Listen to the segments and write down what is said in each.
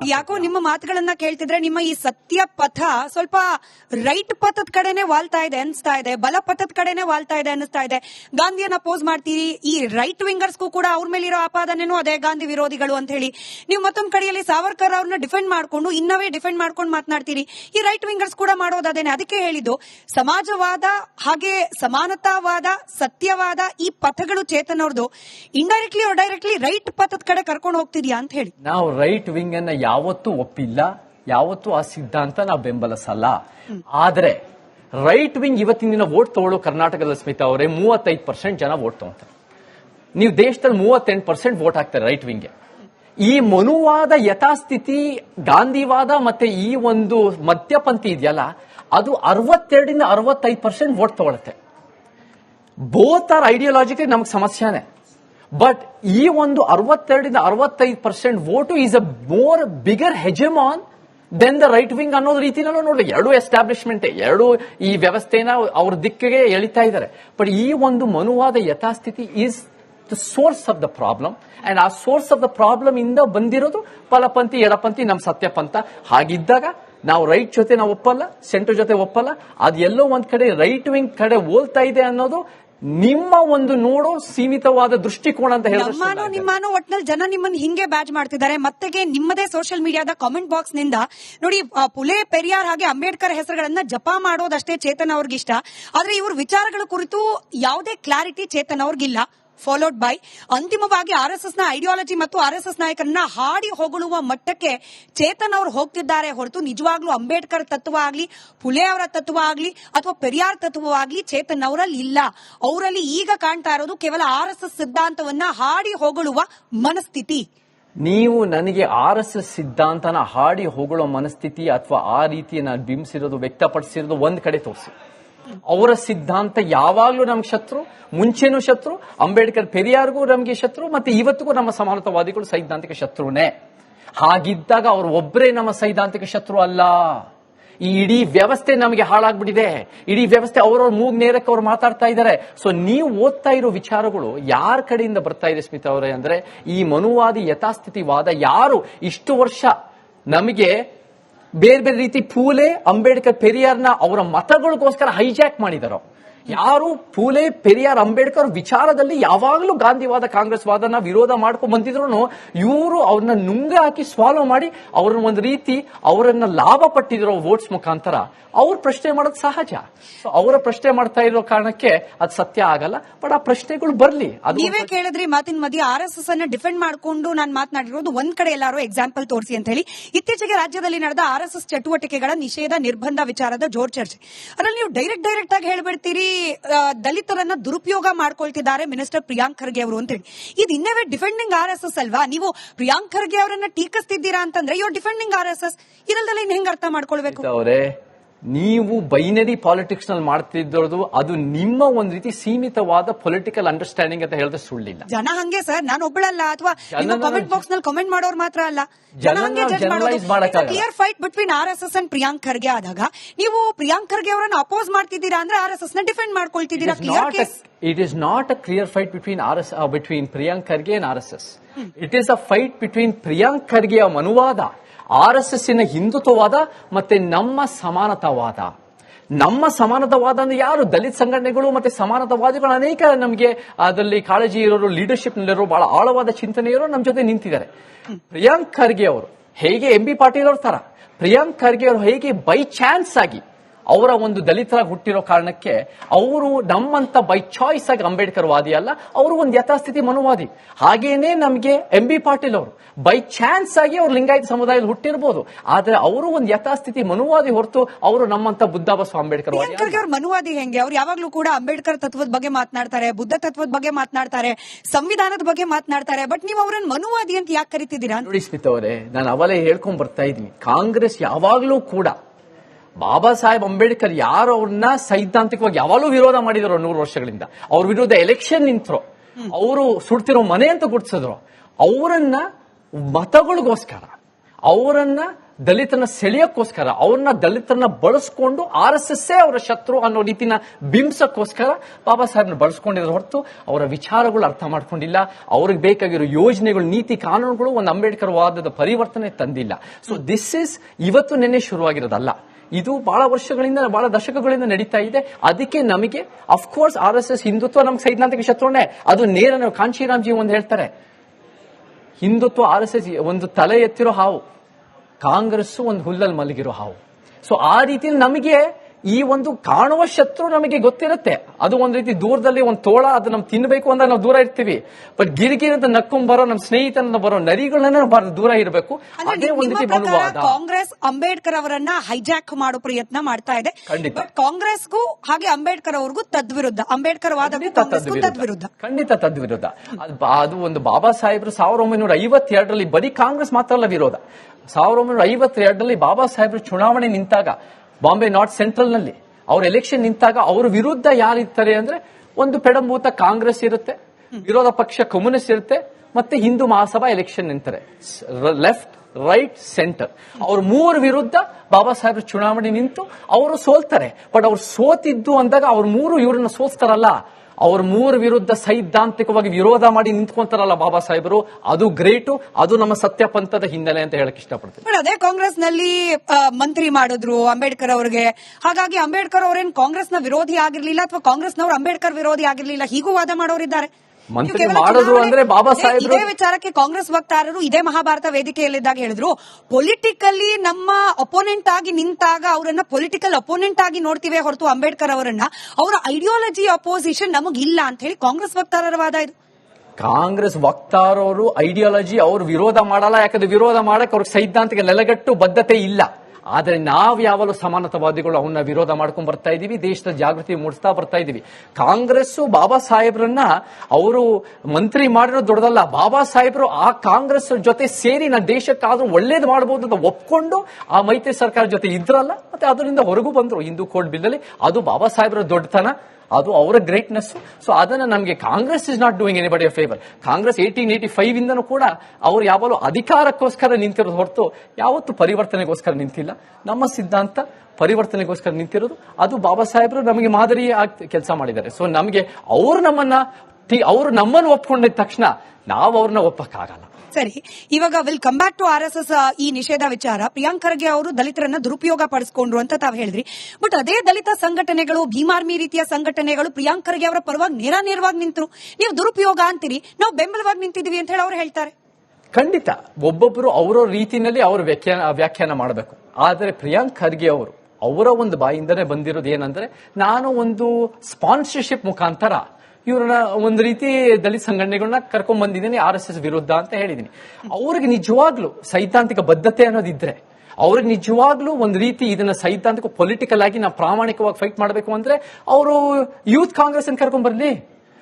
ಯಾಕೋ ನಿಮ್ಮ ಮಾತುಗಳನ್ನ ಕೇಳ್ತಿದ್ರೆ ನಿಮ್ಮ ಈ ಸತ್ಯ ಪಥ ಸ್ವಲ್ಪ ರೈಟ್ ಪಥದ ಕಡೆನೆ ವಾಲ್ತಾ ಇದೆ ಅನ್ಸ್ತಾ ಇದೆ ಬಲ ಪಥದ ಕಡೆನೆ ವಾಲ್ತಾ ಇದೆ ಅನಿಸ್ತಾ ಇದೆ. ಗಾಂಧಿಯನ್ನ ಪೋಸ್ ಮಾಡ್ತೀರಿ ಈ ರೈಟ್ ವಿಂಗರ್ಸ್ಗೂ ಕೂಡ ಅವ್ರ ಮೇಲಿರೋ ಆಪಾದನೆನೂ ಅದೇ ಗಾಂಧಿ ವಿರೋಧಿಗಳು ಅಂತ ಹೇಳಿ. ನೀವು ಮತ್ತೊಂದ್ ಕಡೆಯಲ್ಲಿ ಸಾವರ್ಕರ್ ಅವ್ರನ್ನ ಡಿಫೆಂಡ್ ಮಾಡ್ಕೊಂಡು ಇನ್ನವೇ ಡಿಫೆಂಡ್ ಮಾಡ್ಕೊಂಡು ಮಾತನಾಡ್ತೀರಿ. ಈ ರೈಟ್ ವಿಂಗರ್ಸ್ ಕೂಡ ಮಾಡೋದೇನೆ ಅದಕ್ಕೆ ಹೇಳಿದ್ದು ಸಮಾಜವಾದ ಹಾಗೆ ಸಮಾನತಾವಾದ ಸತ್ಯವಾದ ಈ ಪಥಗಳು ಚೇತನ್ ಅವ್ರದ್ದು ಇಂಡೈರೆಕ್ಟ್ಲಿ ಡೈರೆಕ್ಟ್ಲಿ ರೈಟ್ ಪಥದ ಕಡೆ ಕರ್ಕೊಂಡು ಹೋಗ್ತಿದ್ಯಾ ಅಂತ ಹೇಳಿ. ನಾವು ರೈಟ್ ವಿಂಗ್ ಅನ್ನ ಯಾವತ್ತೂ ಒಪ್ಪಿಲ್ಲ, ಯಾವತ್ತೂ ಆ ಸಿದ್ಧಾಂತ ನಾವು ಬೆಂಬಲಿಸಲ್ಲ. ಆದ್ರೆ ರೈಟ್ ವಿಂಗ್ ಇವತ್ತಿನ ದಿನ ವೋಟ್ ತಗೊಳ್ಳೋ ಕರ್ನಾಟಕದ ಸ್ಮಿತಾ ಅವರೇ ಮೂವತ್ತೈದು ಪರ್ಸೆಂಟ್ ಜನ ವೋಟ್ ತಗೊಂತಾರೆ ನೀವು ದೇಶದಲ್ಲಿ ಮೂವತ್ತೆಂಟು ಪರ್ಸೆಂಟ್ ವೋಟ್ ಹಾಕ್ತಾರೆ ರೈಟ್ ವಿಂಗ್ಗೆ ಈ ಮನುವಾದ ಯಥಾಸ್ಥಿತಿ, ಗಾಂಧಿವಾದ ಮತ್ತೆ ಈ ಒಂದು ಮದ್ಯಪಂಥಿ ಇದೆಯಲ್ಲ, ಅದು ಅರವತ್ತೆರಡರಿಂದ ಅರವತ್ತೈದು ಪರ್ಸೆಂಟ್ ವೋಟ್ ತಗೊಳುತ್ತೆ. ಬೋತ್ ಆರ್ ಐಡಿಯಾಲಜಿಕಲಿ ನಮ್ಗೆ ಸಮಸ್ಯೆನೆ. ಬಟ್ ಈ ಒಂದು ಅರವತ್ತೆರಡರಿಂದ ಅರವತ್ತೈದು percent vote is a more bigger hegemon than the right wing ಅನ್ನೋದು ರೀತಿನಲ್ಲೂ ನೋಡಿ ಎರಡು ಎಸ್ಟಾಬ್ಲಿಷ್ಮೆಂಟ್ ಎರಡು ಈ ವ್ಯವಸ್ಥೆನ ಅವ್ರ ದಿಕ್ಕಿಗೆ ಎಳಿತಾ ಇದ್ದಾರೆ. ಬಟ್ ಈ ಒಂದು ಮನುವಾದ ಯಥಾಸ್ಥಿತಿ is the source of the problem and a source of the problem ಇಂದ ಬಂದಿರೋದು ಫಲಪಂಥಿ ಎಡಪಂಥಿ ನಮ್ಮ ಸತ್ಯಪಂಥ. ಹಾಗಿದ್ದಾಗ ನಾವು ರೈಟ್ ಜೊತೆ ನಾವು ಒಪ್ಪಲ್ಲ ಸೆಂಟರ್ ಜೊತೆ ಒಪ್ಪಲ್ಲ. ಅದೆಲ್ಲೋ ಒಂದ್ ಕಡೆ ರೈಟ್ ವಿಂಗ್ ಕಡೆ ಓಲ್ತಾ ಇದೆ ಅನ್ನೋದು ನಿಮ್ಮ ಒಂದು ನೋಡೋ ಸೀಮಿತವಾದ ದೃಷ್ಟಿಕೋನ ಅಂತ ನಿಮ್ಮಾನೋ. ನಿಮ್ಮಾನು ಒಟ್ನಲ್ಲಿ ಜನ ನಿಮ್ಮನ್ನ ಹಿಂಗೆ ಬ್ಯಾಚ್ ಮಾಡ್ತಿದ್ದಾರೆ. ಮತ್ತೆಗೆ ನಿಮ್ಮದೇ ಸೋಷಿಯಲ್ ಮೀಡಿಯಾದ ಕಾಮೆಂಟ್ ಬಾಕ್ಸ್ನಿಂದ ನೋಡಿ ಪುಲೆ ಪೆರಿಯಾರ್ ಹಾಗೆ ಅಂಬೇಡ್ಕರ್ ಹೆಸರುಗಳನ್ನ ಜಪ ಮಾಡೋದಷ್ಟೇ ಚೇತನ್ ಅವ್ರಿಗಿಷ್ಟ. ಆದ್ರೆ ಇವ್ರ ವಿಚಾರಗಳ ಕುರಿತು ಯಾವುದೇ ಕ್ಲಾರಿಟಿ ಚೇತನ್ ಅವ್ರಿಗಿಲ್ಲ. ಫಾಲೋಡ್ ಬೈ ಅಂತಿಮವಾಗಿ ಆರ್ ಎಸ್ನ ಐಡಿಯಾಲಜಿ ಮತ್ತು ಆರ್ ಎಸ್ ಎಸ್ ನಾಯಕರನ್ನ ಹಾಡಿ ಹೊಗಳುವ ಮಟ್ಟಕ್ಕೆ ಚೇತನ್ ಅವರು ಹೋಗ್ತಿದ್ದಾರೆ ಹೊರತು ನಿಜವಾಗ್ಲೂ ಅಂಬೇಡ್ಕರ್ ತತ್ವ ಆಗಲಿ, ಪುಲೆ ಅವರ ತತ್ವ ಆಗಲಿ ಅಥವಾ ಪೆರಿಯಾರ್ ತತ್ವ ಆಗ್ಲಿ ಚೇತನ್ ಅವರಲ್ಲಿ ಇಲ್ಲ. ಅವರಲ್ಲಿ ಈಗ ಕಾಣ್ತಾ ಇರೋದು ಕೇವಲ ಆರ್ ಎಸ್ ಎಸ್ ಸಿದ್ಧಾಂತವನ್ನ ಹಾಡಿ ಹೊಗಳುವ ಮನಸ್ಥಿತಿ. ನೀವು ನನಗೆ ಆರ್ ಎಸ್ ಎಸ್ ಸಿದ್ಧಾಂತನ ಹಾಡಿ ಹೊಗಳೋ ಮನಸ್ಥಿತಿ ಅಥವಾ ಆ ರೀತಿಯನ್ನ ನಾನು ಬಿಂಬಿಸಿರೋದು, ವ್ಯಕ್ತಪಡಿಸಿರೋದು ಒಂದ್ ಕಡೆ ತೋರಿಸಿ. ಅವರ ಸಿದ್ಧಾಂತ ಯಾವಾಗ್ಲೂ ನಮ್ಗೆ ಶತ್ರು, ಮುಂಚೆನೂ ಶತ್ರು, ಅಂಬೇಡ್ಕರ್ ಪೆರಿಯಾರ್ಗೂ ನಮ್ಗೆ ಶತ್ರು, ಮತ್ತೆ ಇವತ್ತಿಗೂ ನಮ್ಮ ಸಮಾನತಾವಾದಿಗಳು ಸೈದ್ಧಾಂತಿಕ ಶತ್ರುನೇ. ಹಾಗಿದ್ದಾಗ ಅವ್ರು ಒಬ್ಬರೇ ನಮ್ಮ ಸೈದ್ಧಾಂತಿಕ ಶತ್ರು ಅಲ್ಲ. ಈ ಇಡೀ ವ್ಯವಸ್ಥೆ ನಮಗೆ ಹಾಳಾಗ್ಬಿಟ್ಟಿದೆ. ಇಡೀ ವ್ಯವಸ್ಥೆ ಅವರವ್ರ ಮೂಗ್ ನೇರಕ್ಕೆ ಅವ್ರು ಮಾತಾಡ್ತಾ ಇದ್ದಾರೆ. ಸೊ ನೀವು ಓದ್ತಾ ಇರೋ ವಿಚಾರಗಳು ಯಾರ ಕಡೆಯಿಂದ ಬರ್ತಾ ಇದೆ ಸ್ಮಿತಾ ಅವರೇ ಅಂದ್ರೆ, ಈ ಮನುವಾದಿ ಯಥಾಸ್ಥಿತಿವಾದ ಯಾರು ಇಷ್ಟು ವರ್ಷ ನಮಗೆ ಬೇರೆ ಬೇರೆ ರೀತಿ ಫೂಲೆ ಅಂಬೇಡ್ಕರ್ ಪೆರಿಯಾರ್ನ ಅವರ ಮತಗಳಿಗೋಸ್ಕರ ಹೈಜಾಕ್ ಮಾಡಿದಾರೋ. ಯಾರು ಫೂಲೆ ಪೆರಿಯಾರ್ ಅಂಬೇಡ್ಕರ್ ವಿಚಾರದಲ್ಲಿ ಯಾವಾಗಲೂ ಗಾಂಧಿವಾದ ಕಾಂಗ್ರೆಸ್ ವಾದನ ವಿರೋಧ ಮಾಡ್ಕೊಂಡು ಬಂದಿದ್ರು ಇವರು ಅವ್ರನ್ನ ನುಂಗ ಹಾಕಿ ಸ್ವಾಲೋ ಮಾಡಿ ಅವ್ರನ್ನ ಒಂದು ರೀತಿ ಅವರನ್ನ ಲಾಭ ಪಟ್ಟಿದ್ರು ವೋಟ್ಸ್ ಮುಖಾಂತರ ಅವ್ರ ಪ್ರಶ್ನೆ ಮಾಡೋದು ಸಹಜ. ಅವರ ಪ್ರಶ್ನೆ ಮಾಡ್ತಾ ಇರೋ ಕಾರಣಕ್ಕೆ ಅದು ಸತ್ಯ ಆಗಲ್ಲ ಬಟ್ ಆ ಪ್ರಶ್ನೆಗಳು ಬರ್ಲಿ. ಅದು ನೀವೇ ಕೇಳಿದ್ರಿ ಮಾತಿನ ಮಧ್ಯೆ ಆರ್ ಎಸ್ ಎಸ್ ಅನ್ನ ಡಿಫೆಂಡ್ ಮಾಡಿಕೊಂಡು ನಾನು ಮಾತನಾಡಿರೋದು ಒಂದ್ ಕಡೆ ಎಲ್ಲಾರು ಎಕ್ಸಾಂಪಲ್ ತೋರಿಸಿ ಅಂತ ಹೇಳಿ. ಇತ್ತೀಚೆಗೆ ರಾಜ್ಯದಲ್ಲಿ ನಡೆದ ಆರ್ ಎಸ್ ಎಸ್ ಚಟುವಟಿಕೆಗಳ ನಿಷೇಧ ನಿರ್ಬಂಧ ವಿಚಾರದ ಜೋರ್ ಚರ್ಚೆ. ಅದ್ರಲ್ಲಿ ನೀವು ಡೈರೆಕ್ಟ್ ಡೈರೆಕ್ಟ್ ಆಗಿ ಹೇಳ್ಬಿಡ್ತೀರಿ ದಲಿತರನ್ನ ದುರುಪಯೋಗ ಮಾಡ್ಕೊಳ್ತಿದ್ದಾರೆ ಮಿನಿಸ್ಟರ್ ಪ್ರಿಯಾಂಕ್ ಖರ್ಗೆ ಅವರು ಅಂತ ಹೇಳಿ ಇದು ಇನ್ನವೇ ಡಿಫೆಂಡಿಂಗ್ ಆರ್ ಎಸ್ ಎಸ್ ಅಲ್ವಾ? ನೀವು ಪ್ರಿಯಾಂಕ್ ಖರ್ಗೆ ಅವರನ್ನ ಟೀಕಿಸ್ತಿದ್ದೀರಾ ಅಂತಂದ್ರೆ ಇವ್ರು ಡಿಫೆಂಡಿಂಗ್ ಆರ್ ಎಸ್ ಎಸ್. ಇದಲ್ದಲ್ಲ ಇನ್ ಹೆಂಗ್ ಅರ್ಥ ಮಾಡ್ಕೊಳ್ಬೇಕು? ನೀವು ಬೈನರಿ ಪಾಲಿಟಿಕ್ಸ್ನಲ್ಲಿ ಮಾಡ್ತಿದ್ದೋದು ಅದು ನಿಮ್ಮ ಒಂದ್ ರೀತಿ ಸೀಮಿತವಾದ ಪೊಲಿಟಿಕಲ್ ಅಂಡರ್ಸ್ಟ್ಯಾಂಡಿಂಗ್ ಅಂತ ಹೇಳಿದ್ರೆ ಸುಳ್ಳಿಲ್ಲ. ಜನ ಹಂಗೆ ಸರ್ ನಾನು ಒಬ್ಬಳಲ್ಲ ಅಥವಾ ಕಮೆಂಟ್ ಬಾಕ್ಸ್ನಲ್ಲಿ ಕಾಮೆಂಟ್ ಮಾಡೋರು ಮಾತ್ರ ಅಲ್ಲ. ಜನ ಹಂಗೆ. Clear fight between R S S and Priyank Kharge ಆದಾಗ ನೀವು ಪ್ರಿಯಾಂಕ್ ಖರ್ಗೆ ಅವರನ್ನು ಅಪೋಸ್ ಮಾಡ್ತಿದ್ದೀರಾ ಅಂದ್ರೆ ಆರ್ ಎಸ್ ಎಸ್ನ defend ಮಾಡ್ಕೊಳ್ತಿದ್ದೀರಾ? Clear it is not a clear fight between R S between Priyank Kharge between Priyank S RSS. It is a fight between Priyank Khargeಯ ಮನುವಾದ R S ಎಸ್ನ ಹಿಂದುತ್ವವಾದ ಮತ್ತೆ ನಮ್ಮ ಸಮಾನತಾವಾದ. ನಮ್ಮ ಸಮಾನತಾವಾದ ಅಂದ್ರೆ ಯಾರು? ದಲಿತ ಸಂಘಟನೆಗಳು ಮತ್ತೆ ಸಮಾನತಾವಾದಿಗಳು ಅನೇಕ ನಮಗೆ ಅದರಲ್ಲಿ ಕಾಳಜಿ ಇರೋರು ಲೀಡರ್ಶಿಪ್ ನಲ್ಲಿರೋ ಬಹಳ ಆಳವಾದ ಚಿಂತನೆ ಇರೋರು ನಮ್ಮ ಜೊತೆ ನಿಂತಿದ್ದಾರೆ. ಪ್ರಿಯಾಂಕ್ ಖರ್ಗೆ ಅವರು ಹೇಗೆ ಎಂ ಬಿ ಪಾಟೀಲ್ ಅವ್ರ ತರ ಪ್ರಿಯಾಂಕ್ ಖರ್ಗೆ ಅವರು ಹೇಗೆ ಬೈ ಚಾನ್ಸ್ ಆಗಿ ಅವರ ಒಂದು ದಲಿತರಾಗಿ ಹುಟ್ಟಿರೋ ಕಾರಣಕ್ಕೆ ಅವರು ನಮ್ಮಂತ ಬೈ ಚಾಯ್ಸ್ ಆಗಿ ಅಂಬೇಡ್ಕರ್ ವಾದಿ ಅಲ್ಲ ಅವರು ಒಂದು ಯಥಾಸ್ಥಿತಿ ಮನುವಾದಿ. ಹಾಗೇನೆ ನಮಗೆ ಎಂ ಬಿ ಪಾಟೀಲ್ ಅವರು ಬೈ ಚಾನ್ಸ್ ಆಗಿ ಅವರು ಲಿಂಗಾಯತ ಸಮುದಾಯದಲ್ಲಿ ಹುಟ್ಟಿರ್ಬೋದು. ಆದ್ರೆ ಅವರು ಒಂದು ಯಥಾಸ್ಥಿತಿ ಮನುವಾದಿ ಹೊರತು ಅವರು ನಮ್ಮಂತ ಬುದ್ಧ ಬಸವ ಅಂಬೇಡ್ಕರ್ ಮನುವಾದಿ ಹೆಂಗೆ? ಅವ್ರು ಯಾವಾಗ್ಲೂ ಕೂಡ ಅಂಬೇಡ್ಕರ್ ತತ್ವದ ಬಗ್ಗೆ ಮಾತನಾಡ್ತಾರೆ ಬುದ್ಧ ತತ್ವದ ಬಗ್ಗೆ ಮಾತನಾಡ್ತಾರೆ ಸಂವಿಧಾನದ ಬಗ್ಗೆ ಮಾತನಾಡ್ತಾರೆ ಬಟ್ ನೀವು ಅವ್ರನ್ನ ಮನುವಾದಿ ಅಂತ ಯಾಕೆ ಕರಿತಿದ್ದೀರಾ? ನೋಡಿ ಸ್ಮಿತ್ ಅವರೇ ನಾನು ಅವಲೇ ಹೇಳ್ಕೊಂಡ್ ಬರ್ತಾ ಇದ್ದೀನಿ. ಕಾಂಗ್ರೆಸ್ ಯಾವಾಗ್ಲೂ ಕೂಡ ಬಾಬಾ ಸಾಹೇಬ್ ಅಂಬೇಡ್ಕರ್ ಯಾರು ಅವ್ರನ್ನ ಸೈದ್ಧಾಂತಿಕವಾಗಿ ಯಾವಾಗಲೂ ವಿರೋಧ ಮಾಡಿದ್ರು ನೂರು ವರ್ಷಗಳಿಂದ. ಅವ್ರ ವಿರುದ್ಧ ಎಲೆಕ್ಷನ್ ನಿಂತರು. ಅವರು ಸುಡ್ತಿರೋ ಮನೆ ಅಂತ ಗುರ್ತಿಸಿದ್ರು. ಅವರನ್ನ ಮತಗಳಿಗೋಸ್ಕರ, ಅವರನ್ನ ದಲಿತನ ಸೆಳೆಯಕ್ಕೋಸ್ಕರ, ಅವ್ರನ್ನ ದಲಿತರನ್ನ ಬಳಸ್ಕೊಂಡು ಆರ್ ಎಸ್ ಎಸ್ ಅವರ ಶತ್ರು ಅನ್ನೋ ರೀತಿನ ಬಿಂಬಿಸಕ್ಕೋಸ್ಕರ ಬಾಬಾ ಸಾಹೇಬ್ನ ಬಳಸ್ಕೊಂಡಿರೋ ಹೊರತು ಅವರ ವಿಚಾರಗಳು ಅರ್ಥ ಮಾಡ್ಕೊಂಡಿಲ್ಲ. ಅವ್ರಿಗೆ ಬೇಕಾಗಿರೋ ಯೋಜನೆಗಳು, ನೀತಿ ಕಾನೂನುಗಳು ಒಂದು ಅಂಬೇಡ್ಕರ್ ವಾದದ ಪರಿವರ್ತನೆ ತಂದಿಲ್ಲ. ಸೊ ದಿಸ್ ಇಸ್ ಇವತ್ತು ನಿನ್ನೆ ಶುರುವಾಗಿರೋದಲ್ಲ. ಇದು ಬಹಳ ವರ್ಷಗಳಿಂದ, ಬಹಳ ದಶಕಗಳಿಂದ ನಡೀತಾ ಇದೆ. ಅದಕ್ಕೆ ನಮಗೆ of course R S S Hindutva ನಮ್ಗೆ ಸೈದ್ಧಾಂತಿಕ ಶತ್ರುನೇ ಅದು ನೇರ ನಾವು ಕಾಂಶಿರಾಮ್ಜಿ ಒಂದು ಹೇಳ್ತಾರೆ. ಹಿಂದುತ್ವ ಆರ್ ಎಸ್ ಎಸ್ ಒಂದು ತಲೆ ಎತ್ತಿರೋ ಹಾವು ಕಾಂಗ್ರೆಸ್ ಒಂದು ಹುಲ್ಲಲ್ಲಿ ಮಲಗಿರೋ ಹಾವು. ಸೊ ಆ ರೀತಿಯಲ್ಲಿ ನಮಗೆ ಈ ಒಂದು ಕಾಣುವ ಶತ್ರು ನಮಗೆ ಗೊತ್ತಿರುತ್ತೆ. ಅದು ಒಂದ್ ರೀತಿ ದೂರದಲ್ಲಿ ಒಂದು ತೋಳ ಅದು ನಮ್ ತಿನ್ಬೇಕು ಅಂದ್ರೆ ನಾವು ದೂರ ಇರ್ತೀವಿ. ಬಟ್ ಗಿರಿಗಿರಿ ಅಂತ ನಕ್ಕೊಂಡ್ ಬರೋ ನಮ್ಮ ಸ್ನೇಹಿತನ ಬರೋ ನರಿಗಳನ್ನ ದೂರ ಇರಬೇಕು. ಅದೇ ಒಂದ್ ರೀತಿ ಕಾಂಗ್ರೆಸ್ ಅಂಬೇಡ್ಕರ್ ಅವರನ್ನ ಹೈಜಾಕ್ ಮಾಡೋ ಪ್ರಯತ್ನ ಮಾಡ್ತಾ ಇದೆ. ಖಂಡಿತ. ಬಟ್ ಕಾಂಗ್ರೆಸ್ಗೂ ಹಾಗೆ ಅಂಬೇಡ್ಕರ್ ಅವ್ರಿಗೂ ತದ್ವಿರುದ್ಧ. ಅಂಬೇಡ್ಕರ್ ತದ್ವಿರುದ್ಧ. ಖಂಡಿತ ತದ್ವಿರುದ್ಧ. ಅದು ಅದು ಒಂದು ಬಾಬಾ ಸಾಹೇಬ್ರು ಸಾವಿರದ ಒಂಬೈನೂರ ಐವತ್ತೆರಡರಲ್ಲಿ ಬರೀ ಕಾಂಗ್ರೆಸ್ ಮಾತ್ರ ಅಲ್ಲ ವಿರೋಧ. ಸಾವಿರದ ಒಂಬೈನೂರ ಐವತ್ತೆರಡರಲ್ಲಿ ಬಾಬಾ ಸಾಹೇಬ್ರು ಚುನಾವಣೆ ನಿಂತಾಗ ಬಾಂಬೆ ನಾರ್ತ್ ಸೆಂಟ್ರಲ್ನಲ್ಲಿ ಅವ್ರ ಎಲೆಕ್ಷನ್ ನಿಂತಾಗ ಅವ್ರ ವಿರುದ್ಧ ಯಾರಿರ್ತಾರೆ ಅಂದ್ರೆ ಒಂದು ಪೆಡಂಭೂತ ಕಾಂಗ್ರೆಸ್ ಇರುತ್ತೆ, ವಿರೋಧ ಪಕ್ಷ ಕಮ್ಯುನಿಸ್ಟ್ ಇರುತ್ತೆ, ಮತ್ತೆ Hindu Mahasabha election ನಿಂತಾರೆ. Left, right, centre. ಅವ್ರ ಮೂರು ವಿರುದ್ಧ ಬಾಬಾ ಸಾಹೇಬ್ ಚುನಾವಣೆ ನಿಂತು ಅವರು ಸೋಲ್ತಾರೆ. ಬಟ್ ಅವ್ರು ಸೋತಿದ್ದು ಅಂದಾಗ ಅವ್ರ ಮೂರು ಇವ್ರನ್ನ ಸೋಲ್ತಾರಲ್ಲ ಅವ್ರ ಮೂರ ವಿರುದ್ಧ ಸೈದ್ಧಾಂತಿಕವಾಗಿ ವಿರೋಧ ಮಾಡಿ ನಿಂತ್ಕೊಂತಾರಲ್ಲ ಬಾಬಾ ಸಾಹೇಬರು. ಅದು ಗ್ರೇಟು, ಅದು ನಮ್ಮ ಸತ್ಯ ಪಂಥದ ಹಿನ್ನೆಲೆ ಅಂತ ಹೇಳಕ್ ಇಷ್ಟಪಡ್ತೀನಿ. ಅದೇ ಕಾಂಗ್ರೆಸ್ನಲ್ಲಿ ಮಂತ್ರಿ ಮಾಡಿದ್ರು ಅಂಬೇಡ್ಕರ್ ಅವ್ರಿಗೆ. ಹಾಗಾಗಿ ಅಂಬೇಡ್ಕರ್ ಅವರೇನ್ ಕಾಂಗ್ರೆಸ್ನ ವಿರೋಧಿ ಆಗಿರ್ಲಿಲ್ಲ ಅಥವಾ ಕಾಂಗ್ರೆಸ್ನವರು ಅಂಬೇಡ್ಕರ್ ವಿರೋಧಿ ಆಗಿರ್ಲಿಲ್ಲ, ಹೀಗೂ ವಾದ ಮಾಡೋರಿದ್ದಾರೆ. ಮಂತ್ರಿ ಮಾಡಿದ್ರು ಅಂದ್ರೆ ಬಾಬಾ ಸಾಹೇಬ್ ಇದೇ ವಿಚಾರಕ್ಕೆ ಕಾಂಗ್ರೆಸ್ ವಕ್ತಾರರು ಇದೇ ಮಹಾಭಾರತ ವೇದಿಕೆಯಲ್ಲಿದ್ದಾಗ ಹೇಳಿದ್ರು ಪೊಲಿಟಿಕಲಿ ನಮ್ಮ ಅಪೋನೆಂಟ್ ಆಗಿ ನಿಂತಾಗ ಅವರನ್ನ ಪೊಲಿಟಿಕಲ್ ಅಪೋನೆಂಟ್ ಆಗಿ ನೋಡ್ತೀವಿ ಹೊರತು ಅಂಬೇಡ್ಕರ್ ಅವರನ್ನ ಅವರ ಐಡಿಯಾಲಜಿ ಅಪೋಸಿಷನ್ ಇಲ್ಲ ಅಂತ ಹೇಳಿ ಕಾಂಗ್ರೆಸ್ ವಕ್ತಾರರ ವಾದ ಇದು. ಕಾಂಗ್ರೆಸ್ ವಕ್ತಾರರು ಐಡಿಯಾಲಜಿ ಅವ್ರು ವಿರೋಧ ಮಾಡಲ್ಲ ಯಾಕಂದ್ರೆ ವಿರೋಧ ಮಾಡಕ್ ಅವ್ರಿಗೆ ಸೈದ್ಧಾಂತಿಕ ನೆಲೆಗಟ್ಟು ಬದ್ಧತೆ ಇಲ್ಲ. ಆದ್ರೆ ನಾವು ಯಾವಾಗಲೂ ಸಮಾನತಾವಾದಿಗಳು ಅವನ್ನ ವಿರೋಧ ಮಾಡ್ಕೊಂಡು ಬರ್ತಾ ಇದೀವಿ, ದೇಶದ ಜಾಗೃತಿ ಮೂಡಿಸ್ತಾ ಬರ್ತಾ ಇದೀವಿ. ಕಾಂಗ್ರೆಸ್ ಬಾಬಾ ಸಾಹೇಬ್ರನ್ನ ಅವರು ಮಂತ್ರಿ ಮಾಡಿರೋ ದೊಡ್ಡದಲ್ಲ, ಬಾಬಾ ಸಾಹೇಬ್ರು ಆ ಕಾಂಗ್ರೆಸ್ ಜೊತೆ ಸೇರಿ ನಾ ದೇಶಕ್ಕಾದ್ರೂ ಒಳ್ಳೇದು ಮಾಡಬಹುದು ಅಂತ ಒಪ್ಕೊಂಡು ಆ ಮೈತ್ರಿ ಸರ್ಕಾರ ಜೊತೆ ಇದ್ರಲ್ಲ, ಮತ್ತೆ ಅದರಿಂದ ಹೊರಗೂ ಬಂದ್ರು ಹಿಂದೂ ಕೋರ್ಟ್ ಬಿಲ್ ಅಲ್ಲಿ ಅದು ಬಾಬಾ ಸಾಹೇಬ್ರ ದೊಡ್ಡತನ. ಅದು ಅವರ ಗ್ರೇಟ್ನೆಸ್ ಸೊ ಅದನ್ನು ನಮಗೆ Congress is not doing anybody favour Congress eighteen eighty five ಇಂದನೂ ಕೂಡ ಅವರು ಯಾವಾಗಲೂ ಅಧಿಕಾರಕ್ಕೋಸ್ಕರ ನಿಂತಿರೋದು ಹೊರತು ಯಾವತ್ತು ಪರಿವರ್ತನೆಗೋಸ್ಕರ ನಿಂತಿಲ್ಲ. ನಮ್ಮ ಸಿದ್ಧಾಂತ ಪರಿವರ್ತನೆಗೋಸ್ಕರ ನಿಂತಿರೋದು. ಅದು ಬಾಬಾ ಸಾಹೇಬರು ನಮಗೆ ಮಾದರಿ ಕೆಲಸ ಮಾಡಿದ್ದಾರೆ. ಸೊ ನಮಗೆ ಅವರು ನಮ್ಮನ್ನ ಅವರು ನಮ್ಮನ್ನು ಒಪ್ಕೊಂಡಿದ ತಕ್ಷಣ ನಾವು ಅವ್ರನ್ನ ಒಪ್ಪಕ್ಕಾಗಲ್ಲ. ಸರಿ, ಇವಾಗ will come back to R S S ಈ ನಿಷೇಧ ವಿಚಾರ. ಪ್ರಿಯಾಂಕ್ ಖರ್ಗೆ ಅವರು ದಲಿತರನ್ನ ದುರುಪಯೋಗ ಪಡಿಸ್ಕೊಂಡ್ರು ಅಂತ ತಾವು ಹೇಳಿದ್ರಿ. ಬಟ್ ಅದೇ ದಲಿತ ಸಂಘಟನೆಗಳು ಭೀಮಾರ್ಮಿ ರೀತಿಯ ಸಂಘಟನೆಗಳು ಪ್ರಿಯಾಂಕ್ ಖರ್ಗೆ ಅವರ ಪರವಾಗಿ ನೇರ ನೇರವಾಗಿ ನಿಂತರು. ನೀವು ದುರುಪಯೋಗ ಅಂತೀರಿ, ನಾವು ಬೆಂಬಲವಾಗಿ ನಿಂತಿದೀವಿ ಅಂತ ಹೇಳಿ ಅವ್ರು ಹೇಳ್ತಾರೆ. ಖಂಡಿತ ಒಬ್ಬೊಬ್ಬರು ಅವರ ರೀತಿಯಲ್ಲಿ ಅವರು ವ್ಯಾಖ್ಯಾನ ವ್ಯಾಖ್ಯಾನ ಮಾಡಬೇಕು. ಆದರೆ ಪ್ರಿಯಾಂಕ್ ಖರ್ಗೆ ಅವರು ಅವರ ಒಂದು ಬಾಯಿಂದನೇ ಬಂದಿರೋದು ಏನಂದ್ರೆ, ನಾನು ಒಂದು ಸ್ಪಾನ್ಸರ್ಶಿಪ್ ಮುಖಾಂತರ ಇವ್ರನ್ನ ಒಂದು ರೀತಿ ದಲಿತ ಸಂಘಟನೆಗಳನ್ನ ಕರ್ಕೊಂಡ್ ಬಂದಿದ್ದೀನಿ, ಆರ್ ಎಸ್ ಎಸ್ ವಿರುದ್ಧ ಅಂತ ಹೇಳಿದೀನಿ. ಅವ್ರಿಗೆ ನಿಜವಾಗ್ಲೂ ಸೈದ್ಧಾಂತಿಕ ಬದ್ಧತೆ ಅನ್ನೋದಿದ್ರೆ, ಅವ್ರಿಗೆ ನಿಜವಾಗ್ಲೂ ಒಂದು ರೀತಿ ಇದನ್ನ ಸೈದ್ಧಾಂತಿಕ ಪೊಲಿಟಿಕಲ್ ಆಗಿ ನಾವು ಪ್ರಾಮಾಣಿಕವಾಗಿ ಫೈಟ್ ಮಾಡಬೇಕು ಅಂದ್ರೆ, ಅವರು ಯೂತ್ ಕಾಂಗ್ರೆಸ್ ಅನ್ನು ಕರ್ಕೊಂಡ್ ಬರ್ಲಿ,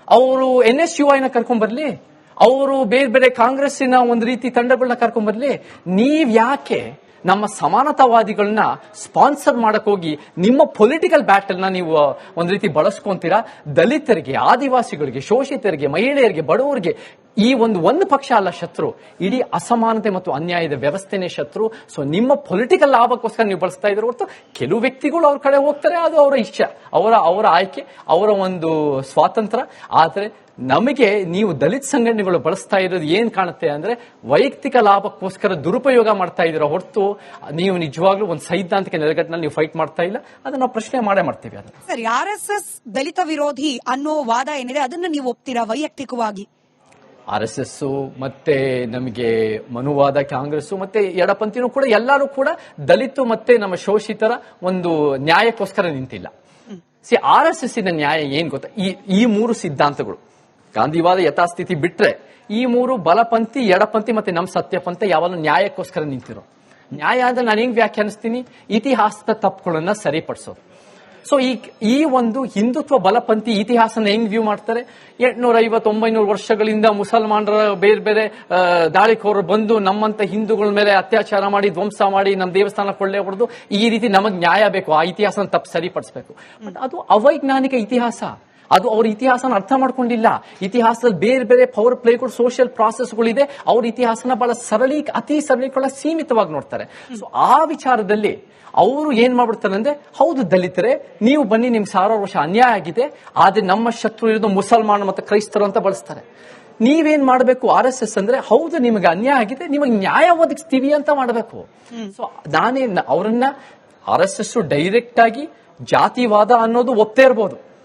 ಅವರು ಎನ್ ಎಸ್ ಯು ಐನ ಕರ್ಕೊಂಡ್ ಬರ್ಲಿ, ಅವರು ಬೇರೆ ಬೇರೆ ಕಾಂಗ್ರೆಸ್ಸಿನ ಒಂದು ರೀತಿ ತಂಡಗಳನ್ನ ಕರ್ಕೊಂಡ್ ಬರ್ಲಿ, ನೀವ್ ಯಾಕೆ ನಮ್ಮ ಸಮಾನತಾವಾದಿಗಳನ್ನ ಸ್ಪಾನ್ಸರ್ ಮಾಡಕ್ ಹೋಗಿ ನಿಮ್ಮ ಪೊಲಿಟಿಕಲ್ ಬ್ಯಾಟಲ್ನ ನೀವು ಒಂದು ರೀತಿ ಬಳಸ್ಕೊಂತೀರಾ? ದಲಿತರಿಗೆ, ಆದಿವಾಸಿಗಳಿಗೆ, ಶೋಷಿತರಿಗೆ, ಮಹಿಳೆಯರಿಗೆ, ಬಡವರಿಗೆ ಈ ಒಂದು ಒಂದು ಪಕ್ಷ ಅಲ್ಲ ಶತ್ರು. ಇಡೀ ಅಸಮಾನತೆ ಮತ್ತು ಅನ್ಯಾಯದ ವ್ಯವಸ್ಥೆನೇ ಶತ್ರು. ಸೊ ನಿಮ್ಮ ಪೊಲಿಟಿಕಲ್ ಲಾಭಕ್ಕೋಸ್ಕರ ನೀವು ಬಳಸ್ತಾ ಇದ್ರ ಹೊರತು ಕೆಲವು ವ್ಯಕ್ತಿಗಳು ಅವ್ರ ಕಡೆ ಹೋಗ್ತಾರೆ, ಅದು ಅವರ ಇಷ್ಟ ಅವರ ಅವರ ಆಯ್ಕೆ, ಅವರ ಒಂದು ಸ್ವಾತಂತ್ರ್ಯ ಆದರೆ ನಮಗೆ ನೀವು ದಲಿತ ಸಂಘಟನೆಗಳು ಬಳಸ್ತಾ ಇರೋದು ಏನ್ ಕಾಣುತ್ತೆ ಅಂದ್ರೆ ವೈಯಕ್ತಿಕ ಲಾಭಕ್ಕೋಸ್ಕರ ದುರುಪಯೋಗ ಮಾಡ್ತಾ ಇದ್ದೀರಾ ಹೊರತು ನೀವು ನಿಜವಾಗ್ಲೂ ಒಂದು ಸೈದ್ಧಾಂತಿಕ ನೆಲೆಗಟ್ಟಿನಲ್ಲಿ ನೀವು ಫೈಟ್ ಮಾಡ್ತಾ ಇಲ್ಲ? ಅದನ್ನ ನಾವು ಪ್ರಶ್ನೆ ಮಾಡೇ ಮಾಡ್ತೀವಿ ಸರ್ ಆರ್ ಎಸ್ ಎಸ್ ದಲಿತ ವಿರೋಧಿ ಅನ್ನೋ ವಾದ ಏನಿದೆ ಅದನ್ನ ನೀವು ಒಪ್ತೀರಾ ವೈಯಕ್ತಿಕವಾಗಿ? ಆರ್ ಎಸ್ ಎಸ್ ಮತ್ತೆ ನಮಗೆ ಮನುವಾದ ಕಾಂಗ್ರೆಸ್ ಮತ್ತೆ ಎಡಪಂಥಿನೂ ಕೂಡ ಎಲ್ಲರೂ ಕೂಡ ದಲಿತು ಮತ್ತೆ ನಮ್ಮ ಶೋಷಿತರ ಒಂದು ನ್ಯಾಯಕ್ಕೋಸ್ಕರ ನಿಂತಿಲ್ಲ. ಸಿ ಆರ್ ಎಸ್ ಎಸ್ ನ್ಯಾಯ ಏನ್ ಗೊತ್ತಾ? ಈ ಈ ಮೂರು ಸಿದ್ಧಾಂತಗಳು. ಗಾಂಧಿವಾದ ಯಥಾಸ್ಥಿತಿ ಬಿಟ್ರೆ ಈ ಮೂರು ಬಲಪಂಥಿ ಎಡಪಂಥಿ ಮತ್ತೆ ನಮ್ಮ ಸತ್ಯಪಂಥ ಯಾವಾಗಲೂ ನ್ಯಾಯಕ್ಕೋಸ್ಕರ ನಿಂತಿರೋ. ನ್ಯಾಯ ಅಂದ್ರೆ ನಾನು ಹೆಂಗ್ ವ್ಯಾಖ್ಯಾನಿಸ್ತೀನಿ? ಇತಿಹಾಸದ ತಪ್ಪುಗಳನ್ನ ಸರಿಪಡಿಸೋದು. ಸೊ ಈ ಈ ಒಂದು ಹಿಂದುತ್ವ ಬಲಪಂಥಿ ಇತಿಹಾಸನ ಹೆಂಗ್ ವ್ಯೂ ಮಾಡ್ತಾರೆ? ಎಂಟ್ನೂರ ಐವತ್ತೊಂಬೈನೂರು ವರ್ಷಗಳಿಂದ ಮುಸಲ್ಮಾನರ ಬೇರೆ ಬೇರೆ ದಾಳಿಕೋರು ಬಂದು ನಮ್ಮಂತ ಹಿಂದೂಗಳ ಮೇಲೆ ಅತ್ಯಾಚಾರ ಮಾಡಿ, ಧ್ವಂಸ ಮಾಡಿ ನಮ್ಮ ದೇವಸ್ಥಾನ ಕೊಳ್ಳೆ ಹೊಡೆದು ಈ ರೀತಿ ನಮಗ್ ನ್ಯಾಯ ಬೇಕು, ಆ ಇತಿಹಾಸನ ತಪ್ಪು ಸರಿಪಡಿಸಬೇಕು. ಅದು ಅವೈಜ್ಞಾನಿಕ ಇತಿಹಾಸ. ಅದು ಅವ್ರ ಇತಿಹಾಸನ ಅರ್ಥ ಮಾಡ್ಕೊಂಡಿಲ್ಲ. ಇತಿಹಾಸದಲ್ಲಿ ಬೇರೆ ಬೇರೆ ಪವರ್ ಪ್ಲೇಗಳು ಸೋಷಿಯಲ್ ಪ್ರಾಸೆಸ್ಗಳಿದೆ ಅವ್ರ ಇತಿಹಾಸನ ಬಹಳ ಸರಳಿ ಅತಿ ಸರಳೀಕರಣ ಸೀಮಿತವಾಗಿ ನೋಡ್ತಾರೆ. ಸೊ ಆ ವಿಚಾರದಲ್ಲಿ ಅವರು ಏನ್ ಮಾಡ್ಬಿಡ್ತಾರೆ ಅಂದ್ರೆ, ಹೌದು ದಲಿತರೆ, ನೀವು ಬನ್ನಿ, ನಿಮ್ಗೆ ಸಾವಿರಾರು ವರ್ಷ ಅನ್ಯಾಯ ಆಗಿದೆ, ಆದ್ರೆ ನಮ್ಮ ಶತ್ರು ಇರೋದು ಮುಸಲ್ಮಾನ ಮತ್ತು ಕ್ರೈಸ್ತರು ಅಂತ ಬಳಸ್ತಾರೆ. ನೀವೇನ್ ಮಾಡಬೇಕು ಆರ್ ಎಸ್ ಎಸ್ ಅಂದ್ರೆ, ಹೌದು, ನಿಮಗೆ ಅನ್ಯಾಯ ಆಗಿದೆ, ನಿಮಗೆ ನ್ಯಾಯ ಒದಗಿಸ್ತೀವಿ ಅಂತ ಮಾಡಬೇಕು. ಸೊ ನಾನೇ ಅವರನ್ನ ಆರ್ ಎಸ್ ಎಸ್ ಡೈರೆಕ್ಟ್ ಆಗಿ ಜಾತಿವಾದ ಅನ್ನೋದು ಒಪ್ತೇ ಇರ್ಬೋದು.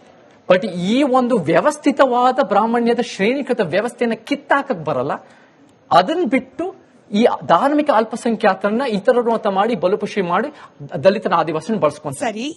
ಬಟ್ ಈ ಒಂದು ವ್ಯವಸ್ಥಿತವಾದ ಬ್ರಾಹ್ಮಣ್ಯದ ಶ್ರೇಣೀಕೃತ ವ್ಯವಸ್ಥೆಯನ್ನ ಕಿತ್ತಾಕಕ್ ಬರಲ್ಲ. ಅದನ್ನ ಬಿಟ್ಟು ಈ ಧಾರ್ಮಿಕ ಅಲ್ಪಸಂಖ್ಯಾತರನ್ನ ಇತರರು ಅಂತ ಮಾಡಿ ಬಲುಪುಷಿ ಮಾಡಿ ದಲಿತನ ಆದಿವಾಸಿನ ಸರಿ